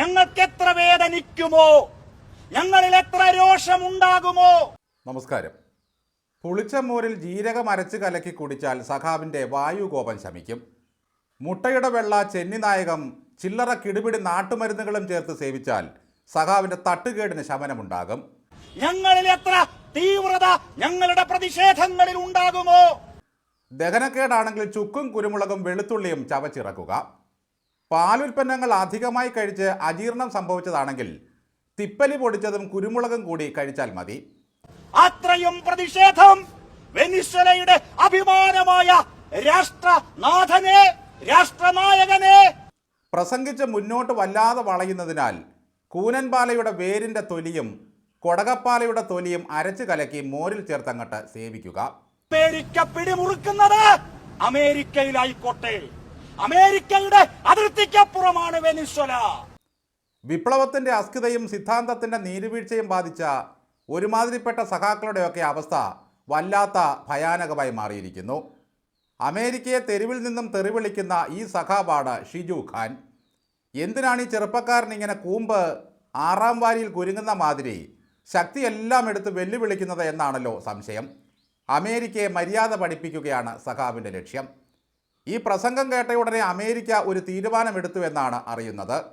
ഞങ്ങൾക്ക് എത്ര വേദനിക്കുമോ? ഞങ്ങളിൽ എത്ര രോഷമുണ്ടാകുമോ? നമസ്കാരം. പുളിച്ച മോരിൽ ജീരകം അരച്ച് കലക്കി കുടിച്ചാൽ സഖാവിന്റെ വായുകോപം ശമിക്കും. മുട്ടയുടെ വെള്ള ചെന്നി നായകം ചില്ലറ കിടുപിടി നാട്ടുമരുന്നുകളും ചേർത്ത് സേവിച്ചാൽ സഖാവിന്റെ തട്ടുകേടിന് ശമനമുണ്ടാകും. ഞങ്ങളിൽ എത്ര തീവ്രത ഞങ്ങളുടെ പ്രതിഷേധങ്ങളിൽ ഉണ്ടാകുമോ? ദഹനക്കേടാണെങ്കിൽ ചുക്കും കുരുമുളകും വെളുത്തുള്ളിയും ചവച്ചിറക്കുക. പാലുൽപ്പന്നങ്ങൾ അധികമായി കഴിച്ച് അജീർണം സംഭവിച്ചതാണെങ്കിൽ തിപ്പലി പൊടിച്ചതും കുരുമുളകും കൂടി കഴിച്ചാൽ മതി. അത്രയും പ്രതിഷേധം വെനിസ്വലയുടെ അഭിമാനമായ രാഷ്ട്രനാഥനെ രാഷ്ട്രനായകനെ പ്രസംഗിച്ച് മുന്നോട്ട് വല്ലാതെ വളയുന്നതിനാൽ കൂനൻപാലയുടെ വേരിന്റെ തൊലിയും കൊടകപ്പാലയുടെ തൊലിയും അരച്ച് കലക്കി മോരിൽ ചേർത്തങ്ങട്ട് സേവിക്കുക. അമേരിക്ക പിടിമുറുക്കുന്നത് അമേരിക്കയിലായിക്കോട്ടെ. അമേരിക്കയുടെ അതിർത്തിക്കപ്പുറമാണ് വെനിസ്വല. വിപ്ലവത്തിന്റെ അസ്ഥിതയും സിദ്ധാന്തത്തിന്റെ നീരുവീഴ്ചയും ബാധിച്ച ഒരുമാതിരിപ്പെട്ട സഖാക്കളുടെയൊക്കെ അവസ്ഥ വല്ലാത്ത ഭയാനകമായി മാറിയിരിക്കുന്നു. അമേരിക്കയെ തെരുവിൽ നിന്നും തെറിവിളിക്കുന്ന ഈ സഖാബാണ് ഷിജു ഖാൻ. എന്തിനാണ് ഈ ചെറുപ്പക്കാരൻ ഇങ്ങനെ കൂമ്പ് ആറാം വാരിയിൽ കുരുങ്ങുന്ന മാതിരി ശക്തിയെല്ലാം എടുത്ത് വെല്ലുവിളിക്കുന്നത് എന്നാണല്ലോ സംശയം. അമേരിക്കയെ മര്യാദ പഠിപ്പിക്കുകയാണ് സഖാബിന്റെ ലക്ഷ്യം. ഈ പ്രസംഗം കേട്ട ഉടനെ അമേരിക്ക ഒരു തീരുമാനമെടുത്തു എന്നാണ് അറിയുന്നത്.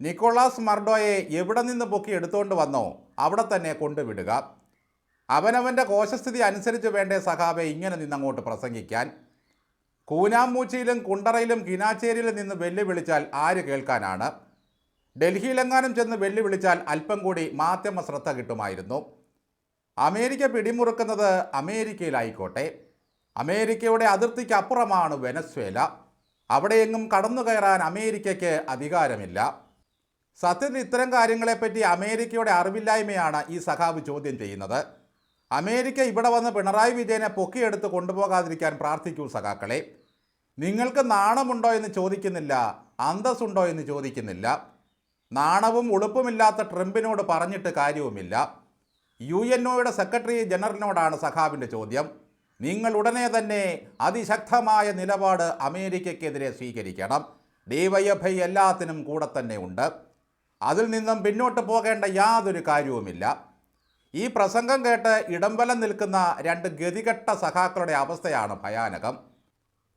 നിക്കോളാസ് മർഡോയെ എവിടെ നിന്ന് പൊക്കി എടുത്തുകൊണ്ട് വന്നോ അവിടെ തന്നെ കൊണ്ടുവിടുക. അവനവന്റെ കോശസ്ഥിതി അനുസരിച്ച് വേണ്ടേ സഹാബെ ഇങ്ങനെ നിന്നങ്ങോട്ട് പ്രസംഗിക്കാൻ. കൂനാമൂച്ചിയിലും കുണ്ടറയിലും കിനാച്ചേരിയിലും നിന്ന് വെല്ലുവിളിച്ചാൽ ആര് കേൾക്കാനാണ്? ഡൽഹിയിലെങ്ങാനും ചെന്ന് വെല്ലുവിളിച്ചാൽ അല്പം കൂടി മാധ്യമ ശ്രദ്ധ കിട്ടുമായിരുന്നു. അമേരിക്ക പിടിമുറുക്കുന്നത് അമേരിക്കയിലായിക്കോട്ടെ. അമേരിക്കയുടെ അതിർത്തിക്ക് അപ്പുറമാണ് വെനസ്വേല. അവിടെയെങ്ങും കടന്നു കയറാൻ അമേരിക്കയ്ക്ക് അധികാരമില്ല. സത്യത്തിൽ ഇത്തരം കാര്യങ്ങളെപ്പറ്റി അമേരിക്കയുടെ അറിവില്ലായ്മയാണ് ഈ സഖാവ് ചോദ്യം ചെയ്യുന്നത്. അമേരിക്ക ഇവിടെ വന്ന് പിണറായി വിജയനെ പൊക്കിയെടുത്ത് കൊണ്ടുപോകാതിരിക്കാൻ പ്രാർത്ഥിക്കൂ സഖാക്കളെ. നിങ്ങൾക്ക് നാണമുണ്ടോ എന്ന് ചോദിക്കുന്നില്ല അന്തസ്സുണ്ടോ എന്ന് ചോദിക്കുന്നില്ല. നാണവും ഉളുപ്പുമില്ലാത്ത ട്രംപിനോട് പറഞ്ഞിട്ട് കാര്യവുമില്ല. യു എൻ ഒയുടെ സെക്രട്ടറി ജനറലിനോടാണ് സഖാവിന്റെ ചോദ്യം. നിങ്ങൾ ഉടനെ തന്നെ അതിശക്തമായ നിലപാട് അമേരിക്കയ്ക്കെതിരെ സ്വീകരിക്കണം. ഡിവൈഎഫ്ഐ എല്ലാത്തിനും കൂടെ തന്നെ ഉണ്ട്. അതിൽ നിന്നും പിന്നോട്ട് പോകേണ്ട യാതൊരു കാര്യവുമില്ല. ഈ പ്രസംഗം കേട്ട് ഇടംബലം നിൽക്കുന്ന രണ്ട് ഗതികെട്ട സഖാക്കളുടെ അവസ്ഥയാണ് ഭയാനകം.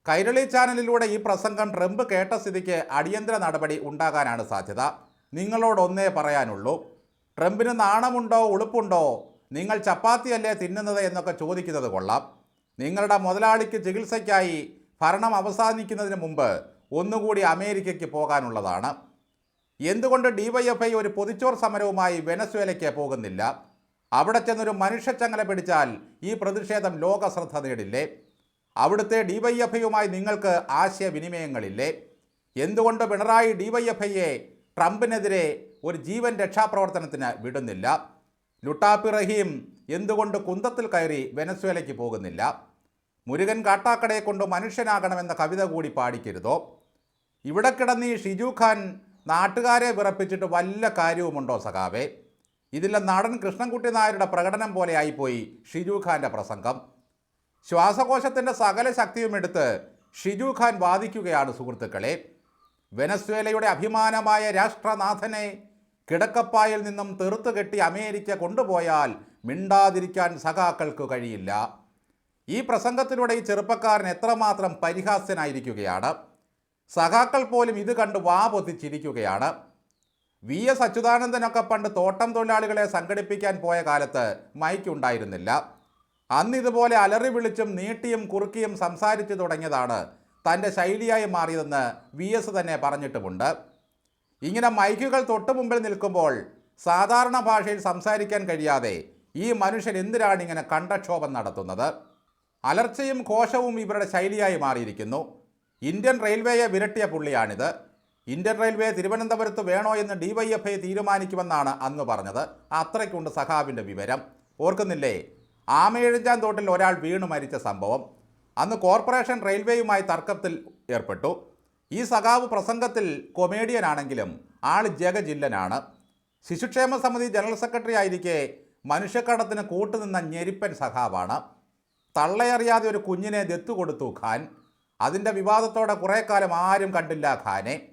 കൈരളി ചാനലിലൂടെ ഈ പ്രസംഗം ട്രംപ് കേട്ട സ്ഥിതിക്ക് അടിയന്തര നടപടി ഉണ്ടാകാനാണ് സാധ്യത. നിങ്ങളോടൊന്നേ പറയാനുള്ളൂ. ട്രംപിന് നാണമുണ്ടോ ഉളുപ്പുണ്ടോ? നിങ്ങൾ ചപ്പാത്തിയല്ലേ തിന്നുന്നത് എന്നൊക്കെ ചോദിക്കുന്നത് കൊള്ളാം. നിങ്ങളുടെ മുതലാളിക്ക് ചികിത്സയ്ക്കായി ഭരണം അവസാനിക്കുന്നതിന് മുമ്പ് ഒന്നുകൂടി അമേരിക്കയ്ക്ക് പോകാനുള്ളതാണ്. എന്തുകൊണ്ട് ഡിവൈഎഫ്ഐ ഒരു പൊതിച്ചോർ സമരവുമായി വെനസ്വേലയ്ക്ക് പോകുന്നില്ല? അവിടെ ചെന്നൊരു മനുഷ്യച്ചങ്ങല പിടിച്ചാൽ ഈ പ്രതിഷേധം ലോക ശ്രദ്ധ നേടില്ലേ? അവിടുത്തെ ഡിവൈഎഫ്ഐയുമായി നിങ്ങൾക്ക് ആശയവിനിമയങ്ങളില്ലേ? എന്തുകൊണ്ട് പിണറായി ഡിവൈഎഫ്ഐയെ ട്രംപിനെതിരെ ഒരു ജീവൻ രക്ഷാപ്രവർത്തനത്തിന് വിടുന്നില്ല? ലുട്ടാപ്പി റഹീം എന്തുകൊണ്ട് കുന്തത്തിൽ കയറി വെനസ്വേലയ്ക്ക് പോകുന്നില്ല? മുരുകൻ കാട്ടാക്കടയെ കൊണ്ട് മനുഷ്യനാകണമെന്ന കവിത കൂടി പാടിക്കരുതോ? ഇവിടെ കിടന്ന് ഈ ഷിജു ഖാൻ നാട്ടുകാരെ വിറപ്പിച്ചിട്ട് വല്ല കാര്യവുമുണ്ടോ സഖാവേ? ഇതിലെ നടൻ കൃഷ്ണൻകുട്ടി നായരുടെ പ്രകടനം പോലെ ആയിപ്പോയി ഷിജു ഖാന്റെ പ്രസംഗം. ശ്വാസകോശത്തിന്റെ സകല ശക്തിയും എടുത്ത് ഷിജു ഖാൻ വാദിക്കുകയാണ് സുഹൃത്തുക്കളെ. വെനസ്വേലയുടെ അഭിമാനമായ രാഷ്ട്രനാഥനെ കിടക്കപ്പായിൽ നിന്നും തെറുത്തുകെട്ടി അമേരിക്ക കൊണ്ടുപോയാൽ മിണ്ടാതിരിക്കാൻ സഖാക്കൾക്ക് കഴിയില്ല. ഈ പ്രസംഗത്തിലൂടെ ഈ ചെറുപ്പക്കാരൻ എത്രമാത്രം പരിഹാസ്യനായിരിക്കുകയാണ്? സഖാക്കൾ പോലും ഇത് കണ്ട് വാ പൊത്തിച്ചിരിക്കുകയാണ് വി എസ് അച്യുതാനന്ദനൊക്കെ പണ്ട് തോട്ടം തൊഴിലാളികളെ സംഘടിപ്പിക്കാൻ പോയ കാലത്ത് മൈക്ക് ഉണ്ടായിരുന്നില്ല അന്ന് ഇതുപോലെ അലറി വിളിച്ചും നീട്ടിയും കുറുക്കിയും സംസാരിച്ചു തുടങ്ങിയതാണ് തന്റെ ശൈലിയായി മാറിയതെന്ന് വി എസ് തന്നെ പറഞ്ഞിട്ടുമുണ്ട്. ഇങ്ങനെ മൈക്കുകൾ തൊട്ടു മുമ്പിൽ നിൽക്കുമ്പോൾ സാധാരണ ഭാഷയിൽ സംസാരിക്കാൻ കഴിയാതെ ഈ മനുഷ്യൻ എന്തിനാണ് ഇങ്ങനെ കണ്ടക്ഷോഭം നടത്തുന്നത്? അലർച്ചയും കോശവും ഇവരുടെ ശൈലിയായി മാറിയിരിക്കുന്നു. ഇന്ത്യൻ റെയിൽവേയെ വിരട്ടിയ പുള്ളിയാണിത്. ഇന്ത്യൻ റെയിൽവേ തിരുവനന്തപുരത്ത് വേണോ എന്ന് ഡിവൈഎഫ്ഐ തീരുമാനിക്കുമെന്നാണ് അന്ന് പറഞ്ഞത്. അത്രയ്ക്കുണ്ട് സഖാവിന്റെ വിവരം. ഓർക്കുന്നില്ലേ? ആമയെഴുഞ്ചാൻ തോട്ടിൽ ഒരാൾ വീണു മരിച്ച സംഭവം. അന്ന് കോർപ്പറേഷൻ റെയിൽവേയുമായി തർക്കത്തിൽ ഏർപ്പെട്ടു. ഈ സഖാവ് പ്രസംഗത്തിൽ കൊമേഡിയൻ ആണെങ്കിലും ആൾ ജഗജില്ലനാണ്. ശിശുക്ഷേമ സമിതി ജനറൽ സെക്രട്ടറി ആയിരിക്കെ മനുഷ്യക്കടത്തിന് കൂട്ടുനിന്ന ഞെരിപ്പൻ സഖാവാണ്. തള്ളയറിയാതെ ഒരു കുഞ്ഞിനെ ദത്തു കൊടുത്തു ഖാൻ. അതിന്റെ വിവാദത്തോടെ കുറേ കാലം ആരും കണ്ടില്ല ഖാനെ.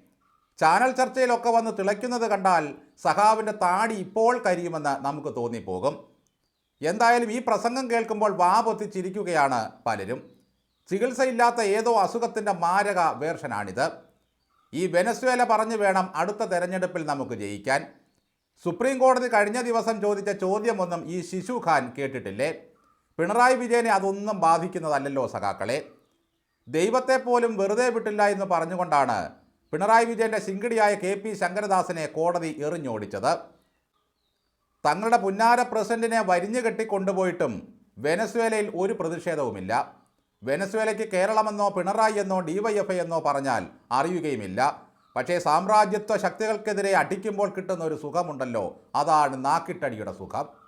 ചാനൽ ചർച്ചയിലൊക്കെ വന്ന് തിളയ്ക്കുന്നത് കണ്ടാൽ സഹാവിന്റെ താടി ഇപ്പോൾ കരിയുമെന്ന് നമുക്ക് തോന്നിപ്പോകും. എന്തായാലും ഈ പ്രസംഗം കേൾക്കുമ്പോൾ വാ പൊത്തിച്ചിരിക്കുകയാണ് പലരും. ചികിത്സയില്ലാത്ത ഏതോ അസുഖത്തിന്റെ മാരക വേർഷനാണിത്. ഈ വെനസ്വേല പറഞ്ഞു വേണം അടുത്ത തെരഞ്ഞെടുപ്പിൽ നമുക്ക് ജയിക്കാൻ. സുപ്രീം കോടതി കഴിഞ്ഞ ദിവസം ചോദിച്ച ചോദ്യമൊന്നും ഈ ശിശു ഖാൻ കേട്ടിട്ടില്ലേ? പിണറായി വിജയനെ അതൊന്നും ബാധിക്കുന്നതല്ലല്ലോ സഖാക്കളെ. ദൈവത്തെ പോലും വെറുതെ വിട്ടില്ല എന്ന് പറഞ്ഞുകൊണ്ടാണ് പിണറായി വിജയന്റെ ശിങ്കിടിയായ കെ പി ശങ്കരദാസിനെ കോടതി എറിഞ്ഞോടിച്ചത്. തങ്ങളുടെ പുന്നാര പ്രസിഡന്റിനെ വരിഞ്ഞു കെട്ടിക്കൊണ്ടുപോയിട്ടും വെനസ്വേലയിൽ ഒരു പ്രതിഷേധവുമില്ല. വെനസ്വേലയ്ക്ക് കേരളമെന്നോ പിണറായി എന്നോ ഡിവൈഎഫ്ഐ എന്നോ പറഞ്ഞാൽ അറിയുകയുമില്ല. പക്ഷേ സാമ്രാജ്യത്വ ശക്തികൾക്കെതിരെ അടിക്കുമ്പോൾ കിട്ടുന്ന ഒരു സുഖമുണ്ടല്ലോ. അതാണ് നാക്കിട്ടടിയുടെ സുഖം.